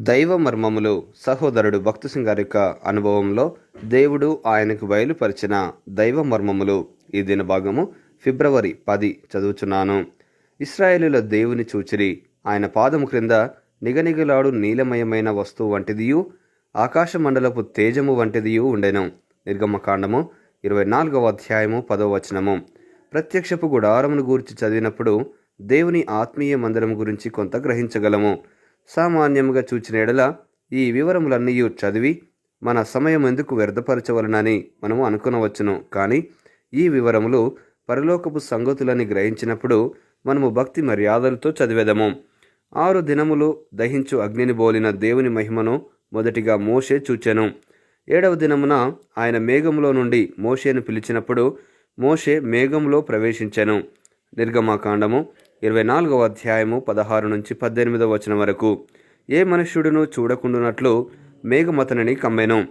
దైవ మర్మములు సహోదరుడు భక్తు సింగ్ గారి యొక్క అనుభవంలో దేవుడు ఆయనకు బయలుపరిచిన దైవ మర్మములు ఈ దిన భాగము ఫిబ్రవరి పది చదువుచున్నాను. ఇస్రాయేలుల దేవుని చూచిరి ఆయన పాదము క్రింద నిగనిగలాడు నీలమయమైన వస్తువు వంటిదియు ఆకాశ మండలపు తేజము వంటిదియు ఉండెను. నిర్గమకాండము ఇరవై నాలుగవ అధ్యాయము పదవ వచనము. ప్రత్యక్షపు గుడారమును గూర్చి చదివినప్పుడు దేవుని ఆత్మీయ మందిరం గురించి కొంత గ్రహించగలము. సామాన్యముగా చూచిన ఎడల ఈ వివరములన్నీ చదివి మన సమయం ఎందుకు వ్యర్థపరచవలనని మనము అనుకునవచ్చును. కానీ ఈ వివరములు పరలోకపు సంగతులని గ్రహించినప్పుడు మనము భక్తి మర్యాదలతో చదివేదము. ఆరు దినములు దహించు అగ్నిని బోలిన దేవుని మహిమను మొదటిగా మోషే చూచెను. ఏడవ దినమున ఆయన మేఘంలో నుండి మోషేను పిలిచినప్పుడు మోషే మేఘంలో ప్రవేశించెను. నిర్గమాకాండము ఇరవై నాలుగవ అధ్యాయము పదహారు నుంచి పద్దెనిమిదవ వచనం వరకు. ఏ మనుష్యుడును చూడకుండునట్లు మేఘమతనని కమ్మెను.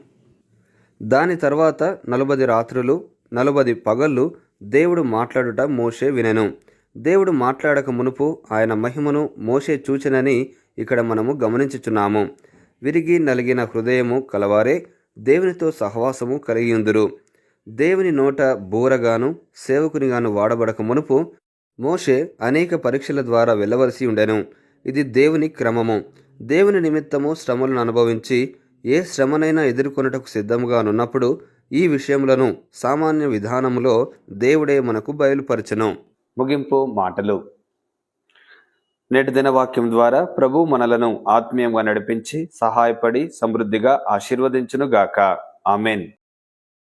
దాని తర్వాత నలభై రాత్రులు నలభై పగళ్ళు దేవుడు మాట్లాడుట మోషే వినెను. దేవుడు మాట్లాడక మునుపు ఆయన మహిమను మోషే చూచెనని ఇక్కడ మనము గమనించుచున్నాము. విరిగి నలిగిన హృదయము కలవారే దేవునితో సహవాసము కలిగియుందురు దేవుని నోట బూరగాను సేవకునిగాను వాడబడక మునుపు మోషే అనేక పరీక్షల ద్వారా వెళ్ళవలసి ఉండెను. ఇది దేవుని క్రమము. దేవుని నిమిత్తము శ్రమలను అనుభవించి ఏ శ్రమనైనా ఎదుర్కొనుటకు సిద్ధముగా నున్నప్పుడు ఈ విషయములను సామాన్య విధానములో దేవుడే మనకు బయలుపరచను. ముగింపు మాటలు. నేటి దిన వాక్యం ద్వారా ప్రభు మనలను ఆత్మీయంగా నడిపించి సహాయపడి సమృద్ధిగా ఆశీర్వదించును గాక ఆమెన్.